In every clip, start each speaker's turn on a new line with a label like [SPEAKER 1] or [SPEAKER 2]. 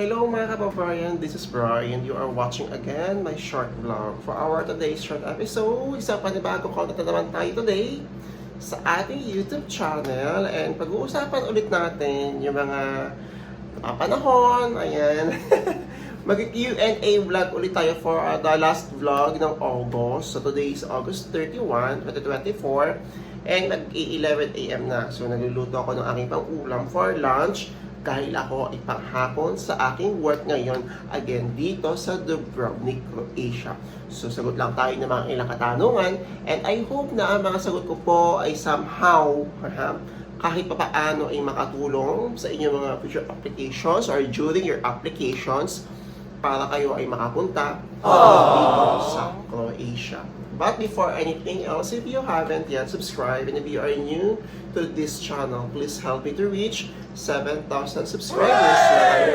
[SPEAKER 1] Hello mga kababayan, this is Brian. You are watching again my short vlog. For our today's short episode, isang panibagong content na naman tayo today sa ating YouTube channel. And pag-uusapan ulit natin yung mga uh, panahon, ayan. Mag-Q&A vlog ulit tayo for uh, the last vlog ng August. So today is August 31, 2024. And mag-11 a.m. na. So nagluluto ako ng aking pang-ulam for lunch dahil ako ay panghapon sa aking work ngayon again dito sa Dubrovnik, Croatia. So sagot lang tayo ng mga ilang katanungan and I hope na ang mga sagot ko po ay somehow ha, kahit pa paano ay makatulong sa inyong mga future applications or during your applications para kayo ay makapunta dito sa Croatia. But before anything else, if you haven't yet subscribed and if you are new to this channel, please help me to reach 7,000 subscribers.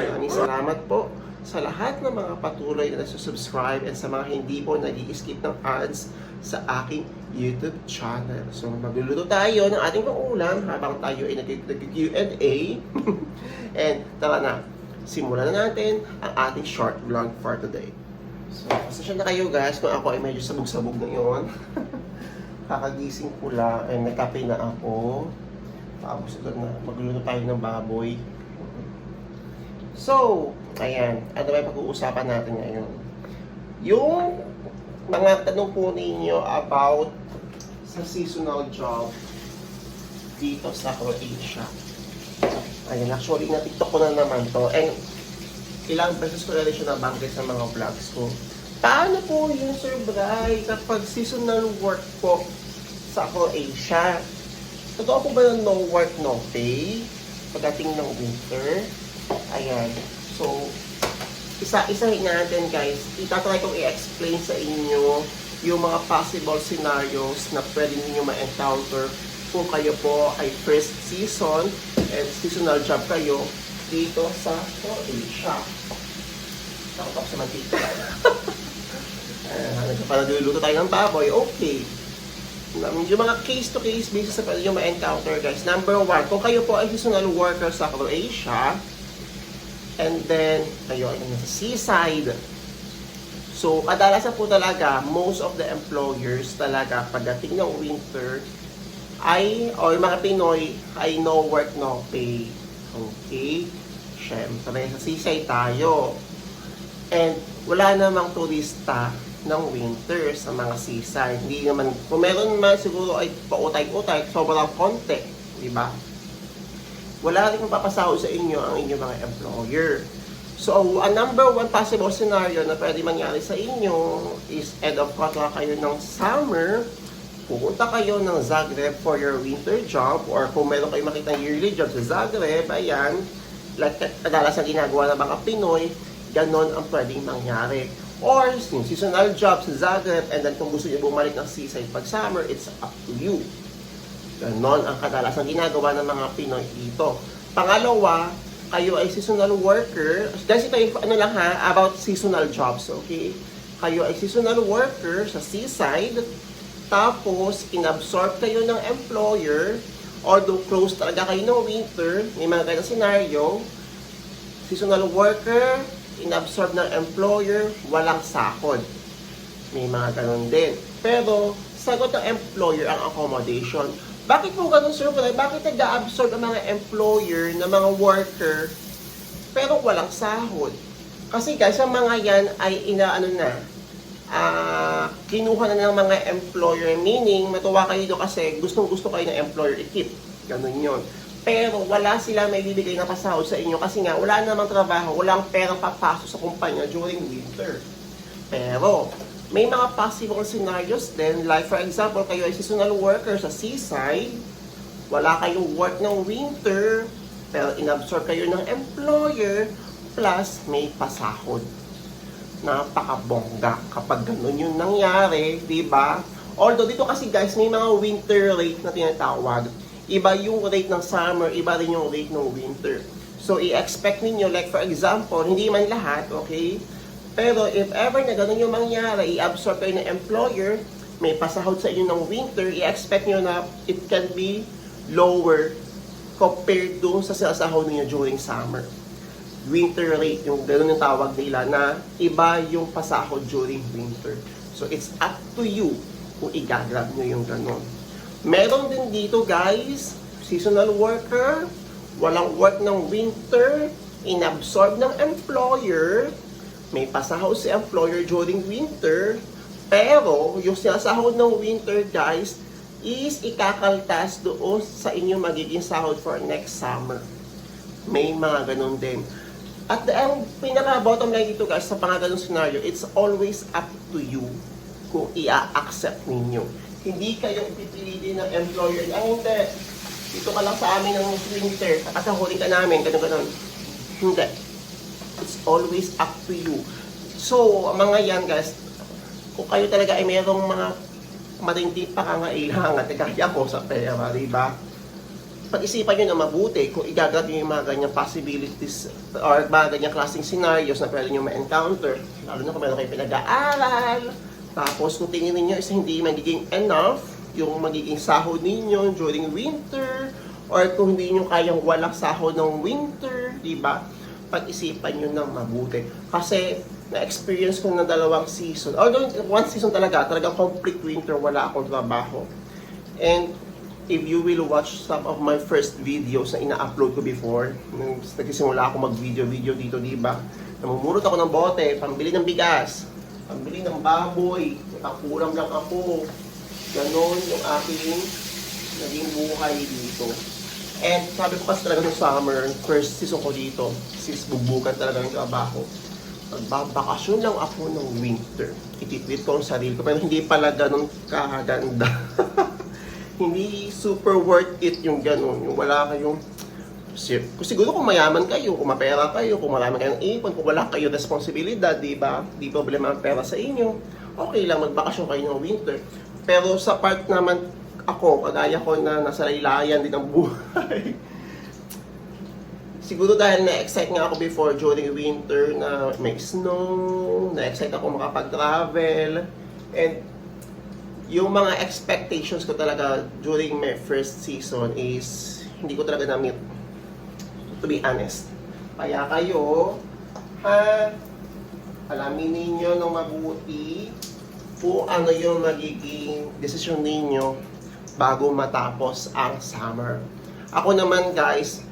[SPEAKER 1] Maraming salamat po sa lahat ng mga patuloy na nagsusubscribe and sa mga hindi po nag skip ng ads sa aking YouTube channel. So magluluto tayo ng ating pangulam habang tayo ay nag-Q&A. and tara na, simulan na natin ang ating short vlog for today. So, pasensya na kayo guys kung ako ay medyo sabog-sabog ngayon. Kakagising ko lang and nagkape na ako. Tapos ito na, magluluto tayo ng baboy. So, ayan. Ano ba pag-uusapan natin ngayon? Yung mga tanong po ninyo about sa seasonal job dito sa Croatia. Ayan, actually, na-tiktok ko na naman to. And ilang beses ko na rin siya nabanggit sa mga vlogs ko. Paano po yung Sir Bry kapag seasonal work po sa Croatia? Totoo po ba na no work, no pay? Pagdating ng winter? Ayan. So, isa-isahin natin guys. Itatry kong i-explain sa inyo yung mga possible scenarios na pwede ninyo ma-encounter kung kayo po ay first season and seasonal job kayo dito sa Croatia. Nakatap sa mantika. Uh, Nagpapaduluto tayo ng baboy, okay. Yung mga case-to-case basis na pwede nyo ma-encounter, guys. Number one, kung kayo po ay seasonal worker sa Croatia, and then, kayo ay nasa seaside, So, kadalasan po talaga, most of the employers talaga, pagdating ng winter, ay, o yung mga Pinoy, ay no work, no pay. Okay? Siyempre, sa seaside tayo. And, wala namang turista ng winter sa mga seaside. Hindi naman, kung meron man siguro ay pautay-utay, sobrang konti. Di ba? Wala rin papasahod sa inyo ang inyong mga employer. So, a number one possible scenario na pwede mangyari sa inyo is end of contract kayo ng summer, pupunta kayo ng Zagreb for your winter job or kung meron kayo makita yearly job sa Zagreb, ayan, like kadalas ang ginagawa ng mga Pinoy, ganon ang pwedeng mangyari. Or yung seasonal job sa Zagreb and then kung gusto niyo bumalik ng seaside pag summer, it's up to you. Ganon ang kadalasan ginagawa ng mga Pinoy dito. Pangalawa, kayo ay seasonal worker. Guys, ito ano lang ha, about seasonal jobs, okay? Kayo ay seasonal worker sa seaside, tapos inabsorb kayo ng employer, although close talaga kayo ng winter, may mga ganang scenario, seasonal worker, inabsorb ng employer, walang sahod. May mga ganun din. Pero, sagot ng employer ang accommodation. Bakit po ganun, Sir? Bakit nag-absorb ang mga employer na mga worker pero walang sahod? Kasi guys, ang mga yan ay inaano na, ah kinuha na ng mga employer, meaning matuwa kayo doon kasi gustong gusto kayo ng employer i-keep. Ganun yon. Pero wala sila may bibigay na pasahod sa inyo kasi nga wala namang trabaho, walang perang papasok sa kumpanya during winter. Pero, may mga possible scenarios din, like for example, kayo ay seasonal worker sa seaside, wala kayong work ng winter, pero inabsorb kayo ng employer, plus may pasahod. Napakabongga kapag ganun yung nangyari, di ba? Although dito kasi guys, may mga winter rate na tinatawag. Iba yung rate ng summer, iba rin yung rate ng winter. So, i-expect ninyo, like for example, hindi man lahat, okay? Pero if ever na ganun yung mangyari, i-absorb kayo ng employer, may pasahod sa inyo ng winter, i-expect nyo na it can be lower compared doon sa sinasahod ninyo during summer. Winter rate, yung gano'n yung tawag nila, na iba yung pasahod during winter. So, it's up to you kung igagrab nyo yung gano'n. Meron din dito, guys, seasonal worker, walang work ng winter, inabsorb ng employer, may pasahod si employer during winter, pero yung sinasahod ng winter, guys, is ikakaltas doon sa inyong magiging sahod for next summer. May mga ganun din. At the ang pinaka-bottom line dito guys, sa mga scenario, it's always up to you kung i-accept ninyo. Hindi kayo pipilitin ng employer, ay hindi, dito ka lang sa amin ng winter, kakasahurin ka namin, ganun ganun. Hindi. It's always up to you. So, mga yan guys, kung kayo talaga ay mayroong mga matindi pa kangailangan, kaya ko sa pera, di ba? Pag-isipan nyo na mabuti kung igagrab nyo yung mga ganyang possibilities or mga ganyang klaseng scenarios na pwede nyo ma-encounter. Lalo na kung meron kayo pinag-aaral. Tapos kung tingin ninyo is hindi magiging enough yung magiging sahod ninyo during winter or kung hindi nyo kayang walang sahod ng winter, di ba? Pag-isipan nyo ng mabuti. Kasi na-experience ko na dalawang season. Although one season talaga, talagang complete winter, wala akong trabaho. And if you will watch some of my first videos na ina-upload ko before, nung nagsisimula ako mag-video-video dito, di ba? Namumulot ako ng bote, pambili ng bigas, pambili ng baboy, nakakulang lang ako. Ganon yung aking naging buhay dito. And sabi ko kasi talaga nung summer, first season ko dito, sis bubukan talaga ng trabaho. Magbabakasyon lang ako ng winter. Ititweet ko ang sarili ko, pero hindi pala ganun kaganda. hindi super worth it yung ganun. Yung wala kayong kung siguro kung mayaman kayo, kung mapera kayo, kung marami kayong ipon, kung wala kayo responsibilidad, di ba? Di problema ang pera sa inyo. Okay lang, magbakasyon kayo ng winter. Pero sa part naman ako, kagaya ko na nasa laylayan din ng buhay. Siguro dahil na-excite nga ako before during winter na may snow, na-excite ako makapag-travel, and yung mga expectations ko talaga during my first season is hindi ko talaga na-meet to be honest. Kaya kayo, ha, alamin ninyo ng mabuti kung ano yung magiging desisyon ninyo bago matapos ang summer. Ako naman guys,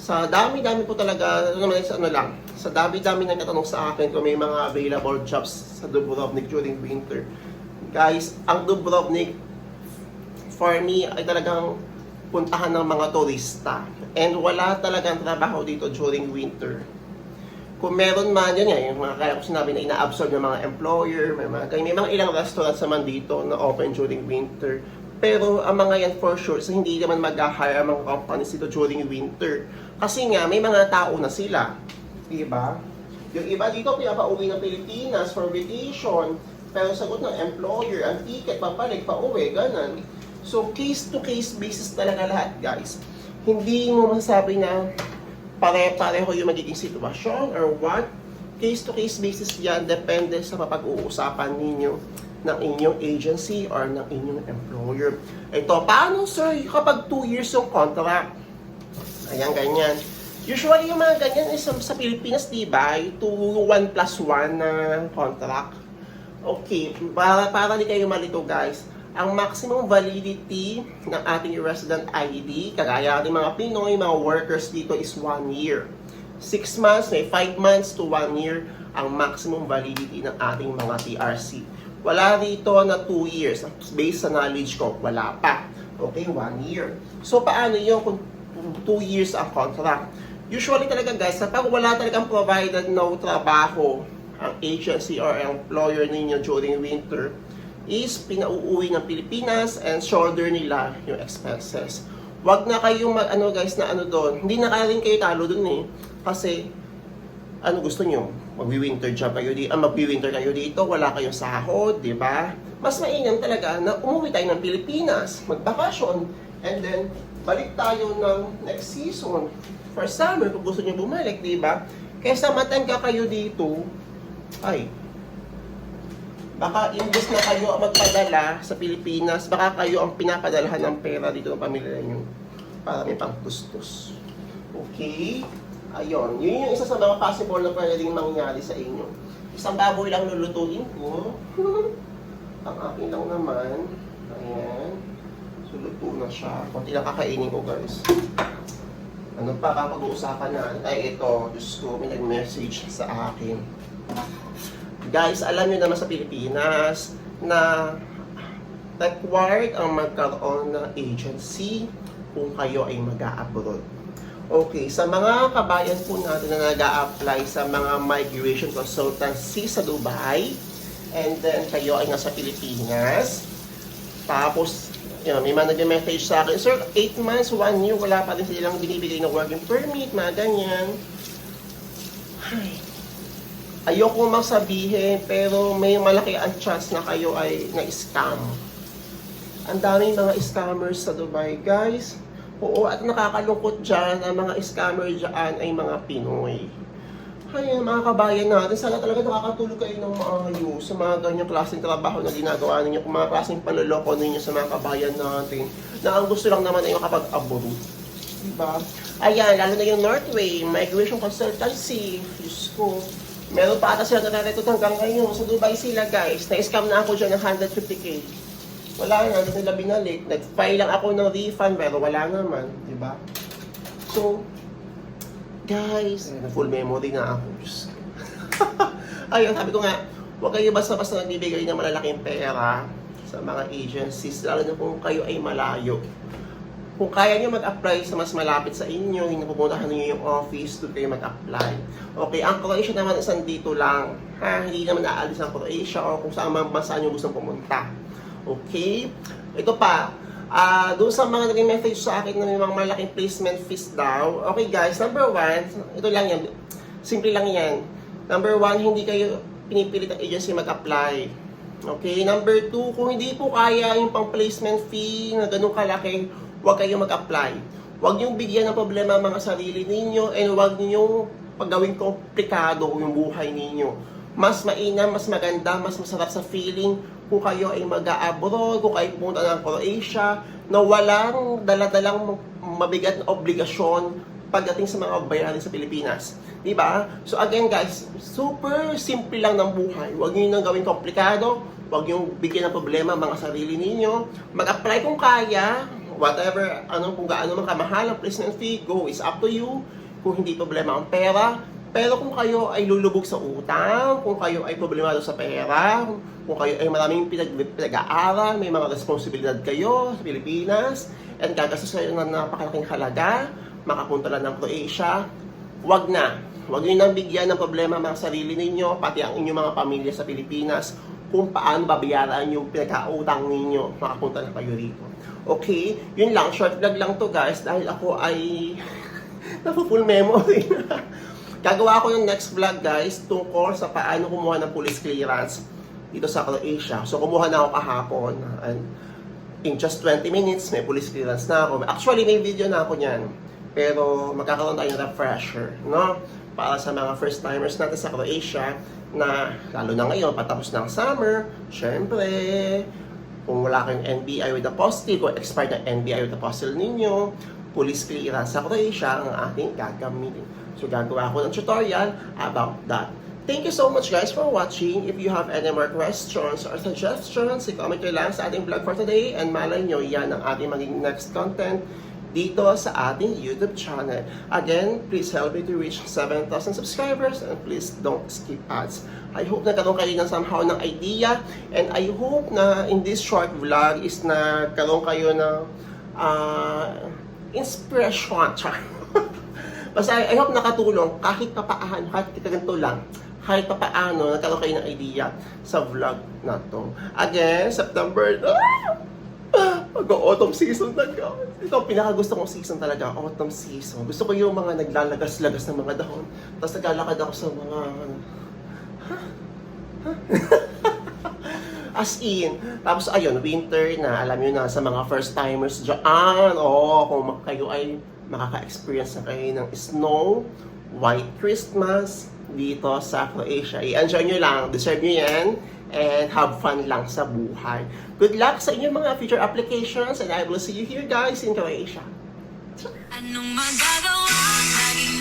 [SPEAKER 1] sa dami-dami po talaga, ano naman sa ano lang, sa dami-dami na natanong sa akin kung may mga available jobs sa Dubrovnik during winter. Guys, ang Dubrovnik for me ay talagang puntahan ng mga turista. And wala talagang trabaho dito during winter. Kung meron man, yun yan, yung mga kaya ko sinabi na ina-absorb ng mga employer, may mga, may mga ilang restaurants naman dito na open during winter. Pero ang mga yan for sure, so hindi naman mag-hire ang mga companies dito during winter. Kasi nga, may mga tao na sila. Diba? Yung iba dito, pinapauwi ng Pilipinas for vacation. Pero sagot ng employer, ang ticket, papalig, pauwi, ganun. So, case-to-case basis talaga lahat, guys. Hindi mo masasabi na pare-pareho yung magiging sitwasyon or what. Case-to-case basis yan, depende sa mapag-uusapan ninyo ng inyong agency or ng inyong employer. Ito, paano sir, kapag 2 years yung contract? Ayan, ganyan. Usually, yung mga ganyan is sa, Pilipinas, di ba? Yung 1 plus 1 na contract. Okay, para, para di kayo malito guys, ang maximum validity ng ating resident ID, kagaya ng mga Pinoy, mga workers dito is 1 year. 6 months, may 5 months to 1 year ang maximum validity ng ating mga TRC. Wala rito na 2 years. Based sa knowledge ko, wala pa. Okay, 1 year. So, paano yun kung 2 years ang contract? Usually talaga guys, kapag wala talagang provided no trabaho ang agency or employer ninyo during winter, is pinauuwi ng Pilipinas and shoulder nila yung expenses. Wag na kayong mag ano guys na ano doon. Hindi na kaya rin kayo talo doon eh. Kasi ano gusto nyo? Magwi-winter job kayo dito, ah, magwi-winter kayo dito, wala kayong sahod, di ba? Mas mainam talaga na umuwi tayo ng Pilipinas, magbakasyon, and then balik tayo ng next season for summer kung gusto nyo bumalik, di ba? Kaysa matangga kayo dito, ay, baka imbes na kayo ang magpadala sa Pilipinas, baka kayo ang pinapadalahan ng pera dito ng pamilya niyo para may pangtustos. Okay? Ayun, yun yung isa sa mga possible na pwedeng mangyari sa inyo. Isang baboy lang lulutuin ko. Ang akin lang naman. Ayan. So, luto na siya. Kunti lang kakainin ko, guys. Ano pa kapag-uusapan na? Ay, ito. Diyos ko, may nag-message sa akin. Guys, alam niyo naman sa Pilipinas na required ang magkaroon ng agency kung kayo ay mag-a-abroad. Okay, sa mga kabayan po natin na nag apply sa mga migration consultancy sa Dubai, and then kayo ay nasa Pilipinas, tapos, yun, may mga nag-message sa akin, Sir, 8 months, 1 year, wala pa rin silang binibigay ng working permit, mga ganyan. Ay, ayoko masabihin, pero may malaki ang chance na kayo ay na-scam. Ang daming mga scammers sa Dubai, guys. Oo, at nakakalungkot dyan, ang mga scammer dyan ay mga Pinoy. Ay, mga kabayan natin, sana talaga nakakatulog kayo ng maayos sa mga ganyang klaseng trabaho na ginagawa ninyo, kung mga klaseng panloloko ninyo sa mga kabayan natin, na ang gusto lang naman ay makapag-abroad. Diba? Ayan, lalo na yung Northway, Migration Consultancy, Diyos ko. Meron pa ata sila nare-recruit hanggang ngayon. Sa Dubai sila guys, na-scam na ako dyan ng 150k. Wala na, hindi nila binalik. Nag-file lang ako ng refund, pero wala naman, di ba? So, guys, full memory na ako. Ayun, sabi ko nga, huwag kayo basta-basta nagbibigay ng malalaking pera sa mga agencies, lalo na kung kayo ay malayo. Kung kaya nyo mag-apply sa mas malapit sa inyo, yung pupuntahan niyo yung office, doon kayo mag-apply. Okay, ang Croatia naman isang dito lang. Ha? Hindi naman aalis ang Croatia o kung saan man bansa nyo gustong pumunta. Okay? Ito pa, ah doon sa mga naging message sa akin na may mga malaking placement fees daw. Okay guys, number one, ito lang yan. Simple lang yan. Number one, hindi kayo pinipilit ng agency mag-apply. Okay, number two, kung hindi po kaya yung pang placement fee na ganun kalaki, huwag kayo mag-apply. Huwag niyong bigyan ng problema ang mga sarili ninyo and huwag niyong paggawing komplikado yung buhay ninyo. Mas mainam, mas maganda, mas masarap sa feeling kung kayo ay mag-abroad, kung kayo pumunta ng Croatia, na walang daladalang mabigat na obligasyon pagdating sa mga bayarin sa Pilipinas. Di ba? So again guys, super simple lang ng buhay. Huwag niyo nang gawing komplikado, huwag niyo bigyan ng problema ang mga sarili ninyo. Mag-apply kung kaya, whatever, anong kung gaano man kamahal ang placement fee, go, is up to you. Kung hindi problema ang pera, pero kung kayo ay lulubog sa utang, kung kayo ay problemado sa pera, kung kayo ay maraming pinag- pinag-aaral, may mga responsibilidad kayo sa Pilipinas, and gagastos kayo ng napakalaking halaga, makapunta lang ng Croatia, wag na. Wag niyo nang bigyan ng problema mga sarili ninyo, pati ang inyong mga pamilya sa Pilipinas, kung paano babayaran yung pinagkautang ninyo, makapunta na kayo rito. Okay? Yun lang, short vlog lang to guys, dahil ako ay napo-full memory na. Gagawa ko yung next vlog guys tungkol sa paano kumuha ng police clearance dito sa Croatia. So kumuha na ako kahapon and in just 20 minutes may police clearance na ako. Actually may video na ako niyan. Pero magkakaroon tayo ng refresher, no? Para sa mga first timers natin sa Croatia na lalo na ngayon patapos ng summer, syempre kung wala kayong NBI with apostille, kung expired na NBI with apostille ninyo, police clearance sa Croatia ang ating gagamitin. So gagawa ko ng tutorial about that. Thank you so much guys for watching. If you have any more questions or suggestions, i-comment nyo lang sa ating vlog for today and malay nyo yan ang ating maging next content dito sa ating YouTube channel. Again, please help me to reach 7,000 subscribers and please don't skip ads. I hope nagkaroon kayo ng somehow ng idea and I hope na in this short vlog is na karoon kayo ng uh, inspiration. Basta I, I hope nakatulong kahit papaano, kahit ganito lang, kahit papaano nagkaroon kayo ng idea sa vlog na to. Again, September, ah! Mag-autumn season guys. Ito ang pinaka-gusto kong season talaga, autumn season. Gusto ko yung mga naglalagas-lagas ng mga dahon. Tapos naglalakad ako sa mga... As in, tapos ayun, winter na, alam nyo na, sa mga first timers dyan, oo, kung kayo ay makaka-experience na kayo ng snow, white Christmas, dito sa Croatia. I-enjoy nyo lang, deserve nyo yan, and have fun lang sa buhay. Good luck sa inyong mga future applications, and I will see you here guys in Croatia.
[SPEAKER 2] Anong magagawa? Laging